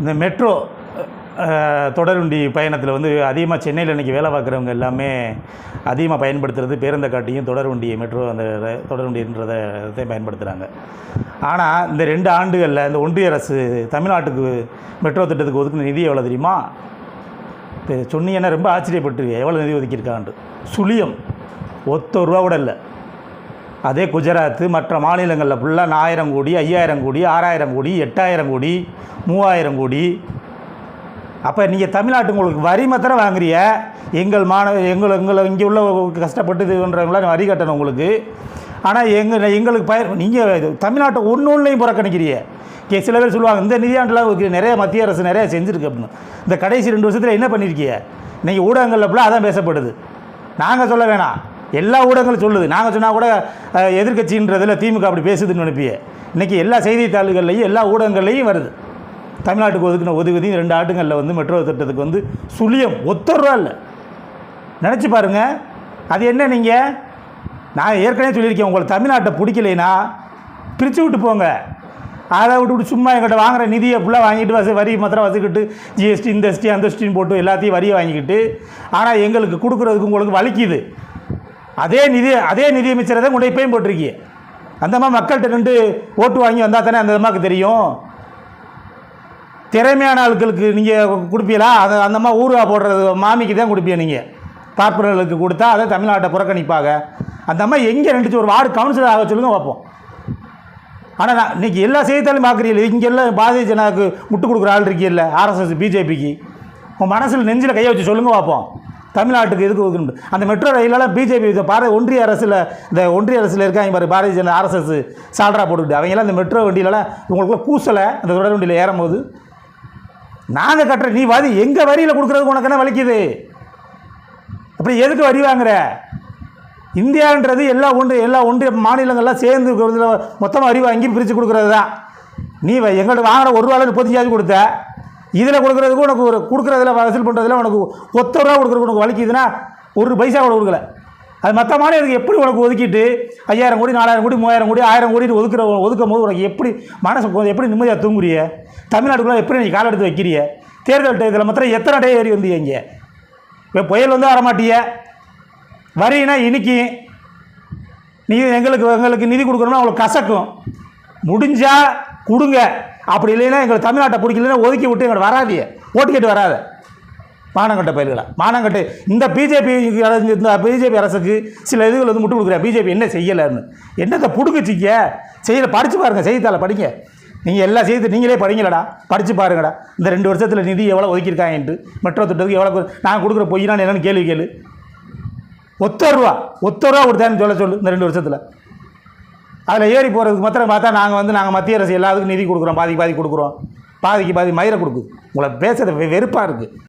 இந்த மெட்ரோ தொடருண்டி தொடர்வண்டி பயணத்தில் வந்து அதிகமாக சென்னையில் இன்றைக்கி வேலை பார்க்குறவங்க எல்லாமே அதிகமாக பயன்படுத்துறது பேருந்தை காட்டியும் தொடர்வண்டி மெட்ரோ அந்த தொடர்வண்டின்றதை பயன்படுத்துகிறாங்க ஆனால் இந்த ரெண்டு ஆண்டுகளில் இந்த ஒன்றிய அரசு தமிழ்நாட்டுக்கு மெட்ரோ திட்டத்துக்கு ஒதுக்குன நிதி எவ்வளோ தெரியுமா? சொன்னீங்கன்னா ரொம்ப ஆச்சரியப்பட்டு எவ்வளோ நிதி ஒதுக்கியிருக்காண்டு சுழியம். ஒத்த ரூபா கூட இல்லை. அதே குஜராத்து மற்ற மாநிலங்களில் ஃபுல்லாக ஆயிரம் கோடி ஐயாயிரம் கோடி ஆறாயிரம் கோடி எட்டாயிரம் கோடி மூவாயிரம் கோடி. அப்போ நீங்கள் தமிழ்நாட்டு உங்களுக்கு வரி மாத்திரம் வாங்குறிய எங்கள் மாணவ எங்கள் எங்களை இங்கே உள்ள கஷ்டப்பட்டு இதுன்றவங்களாம் வரி கட்டணும் உங்களுக்கு. ஆனால் எங்கள் எங்களுக்கு பயிர் நீங்கள் தமிழ்நாட்டை ஒன்று ஒன்றையும் புறக்கணிக்கிறீங்க. கே சில பேர் சொல்லுவாங்க இந்த நிதியாண்டில் நிறைய மத்திய அரசு நிறையா செஞ்சுருக்கு அப்படின்னு. இந்த கடைசி ரெண்டு வருஷத்தில் என்ன பண்ணியிருக்கீங்க நீங்கள் ஊடகங்களில் ஃபுல்லாக அதான் பேசப்படுது. நாங்கள் சொல்ல வேணாம். எல்லா ஊடகங்களும் சொல்லுது. நாங்கள் சொன்னால் கூட எதிர்கட்சின்றதில் எதிர்க்கட்சின்றதில் திமுக அப்படி பேசுதுன்னு நினைப்பிய. இன்றைக்கி எல்லா செய்தித்தாள்கள்லையும் எல்லா ஊடகங்கள்லையும் வருது. தமிழ்நாட்டுக்கு ஒதுக்கின ஒதுக்குதி ரெண்டு ஆட்டுங்களில் வந்து மெட்ரோ திட்டத்துக்கு வந்து சுழியம் ஒத்த ரூபா இல்லை. நினச்சி பாருங்கள் அது என்ன நீங்கள் நான் ஏற்கனவே சொல்லியிருக்கேன் உங்களை தமிழ்நாட்டை பிடிக்கலைன்னா பிரித்து விட்டு போங்க. அதை விட்டு விட்டு சும்மா எங்கிட்ட வாங்குற நிதியை ஃபுல்லாக வாங்கிட்டு வச வரி மாத்திரம் வசிக்கிட்டு ஜிஎஸ்டி இந்த எஸ்டி அந்த எஸ்டின்னு போட்டு எல்லாத்தையும் வரியை வாங்கிக்கிட்டு ஆனால் எங்களுக்கு கொடுக்குறதுக்கு உங்களுக்கு வலிக்குது. அதே நிதி அதே நிதியமைச்சரை தான் கொண்டு போய் போட்டிருக்கீங்க அந்த மாதிரி மக்கள்கிட்ட நின்று ஓட்டு வாங்கி வந்தால் தானே அந்த அம்மாவுக்கு தெரியும்? திறமையான ஆட்களுக்கு நீங்கள் கொடுப்பீங்களா? அது அந்த மாதிரி ஊருவா போடுறது மாமிக்கு தான் கொடுப்பீங்க நீங்கள் பார்ப்பனர்களுக்கு கொடுத்தா அதை தமிழ்நாட்டை புறக்கணிப்பாங்க. அந்த அம்மா எங்கே ரெண்டு ஒரு வார்டு கவுன்சிலர் ஆக சொல்லுங்க பார்ப்போம். ஆனால் நான் இன்றைக்கி எல்லா செய்தித்தாலும் பார்க்குறீங்களே இங்கே எல்லாம் பாரதிய ஜனதாவுக்கு முட்டு கொடுக்குற ஆள் இருக்கீல்ல ஆர்எஸ்எஸ் பிஜேபிக்கு உன் மனசில் நெஞ்சில் கையை வச்சு சொல்லுங்க பார்ப்போம். தமிழ்நாட்டுக்கு எதுக்கு ஒதுக்கணும்? அந்த மெட்ரோ ரயிலெல்லாம் பிஜேபி இந்த பார ஒன்றிய அரசில் இந்த ஒன்றிய அரசில் இருக்காங்க பாரு பாரதிய ஜனதா ஆர்எஸ்எஸ் சால்ரா போட்டுக்கிட்டு. அவங்கெல்லாம் இந்த மெட்ரோ வண்டியிலலாம் இவங்களுக்குள்ள கூசலை அந்த தொடர் வண்டியில் ஏறும்போது. நாங்கள் கட்டுற நீ வரி எங்கள் வரியில் கொடுக்குறதுக்கு உனக்கு என்ன வலிக்குது? அப்படி எதுக்கு வரி வாங்குற? இந்தியான்றது எல்லா ஒன்றிய எல்லா ஒன்றிய மாநிலங்கள்லாம் சேர்ந்து மொத்தமாக வரி வாங்கி பிரித்து கொடுக்குறது தான் நீ வ- எங்கள்ட்ட வாங்குற ஒரு ரூபாயில் முப்பத்தஞ்சாவது கொடுத்த. இதில் கொடுக்குறதுக்கு உனக்கு ஒரு கொடுக்குறதுல வசூல் பண்ணுறதுல உனக்கு ஒத்த ரூபா கொடுக்குறதுக்கு உனக்கு வலிக்குதுன்னா ஒரு பைசா கூட கொடுக்கல. அது மற்ற மாநிலத்துக்கு எப்படி உனக்கு ஒதுக்கிட்டு ஐயாயிரம் கோடி நாலாயிரம் கோடி மூவாயிரம் கோடி ஆயிரம் கோடி ஒதுக்குற ஒதுக்கும் போது உனக்கு எப்படி மனசு எப்படி நிம்மதியாக தூங்குறிய? தமிழ்நாட்டுக்குள்ளே எப்படி நீ கால எடுத்து வைக்கிறிய? தேர்தல் டயத்தில் மாத்திரம் எத்தனை டே ஏறி வந்தீங்க இங்கே? இப்போ புயல் வந்து வரமாட்டிய? வரினா இன்னைக்கு நீ எங்களுக்கு எங்களுக்கு நிதி கொடுக்கணும்னா அவங்களுக்கு கசக்கும். முடிஞ்சால் கொடுங்க. அப்படி இல்லைன்னா எங்களுக்கு தமிழ்நாட்டை பிடிக்கலன்னா ஒதுக்கி விட்டு எங்களை வராதிய ஓட்டு கேட்டு வராத. மானங்கட்ட பயிர்களா மானங்கட்டு இந்த பிஜேபி இந்த பிஜேபி அரசுக்கு சில இதுகள் வந்து முட்டு கொடுக்குறா பிஜேபி என்ன செய்யலைன்னு. என்னத்தை பிடுங்குச்சிக்க செய்யலை படித்து பாருங்கள் செய்தித்தாளை படிங்க. நீங்கள் எல்லாம் செய்து நீங்களே படிங்களடா படித்து பாருங்கடா. இந்த ரெண்டு வருஷத்தில் நிதி எவ்வளோ ஒதுக்கியிருக்காங்கன்ட்டு மெட்ரோ திட்டத்துக்கு எவ்வளோ நான் கொடுக்குற பொய்யினான்னு என்னென்னு கேள்வி கேளு. ஒத்த ரூபா ஒத்த ரூபா கொடுத்தான்னு சொல்ல சொல்லு இந்த ரெண்டு வருஷத்தில். அதில் ஏறி போகிறதுக்கு மாத்திரம் பார்த்தா நாங்கள் வந்து நாங்கள் மத்திய அரசு எல்லாத்துக்கும் நிதி கொடுக்குறோம் பாதி பாதி கொடுக்குறோம். பாதிக்கு பாதி மயிரை கொடுக்குது. உங்களை பேசுறது வெறுப்பாக இருக்குது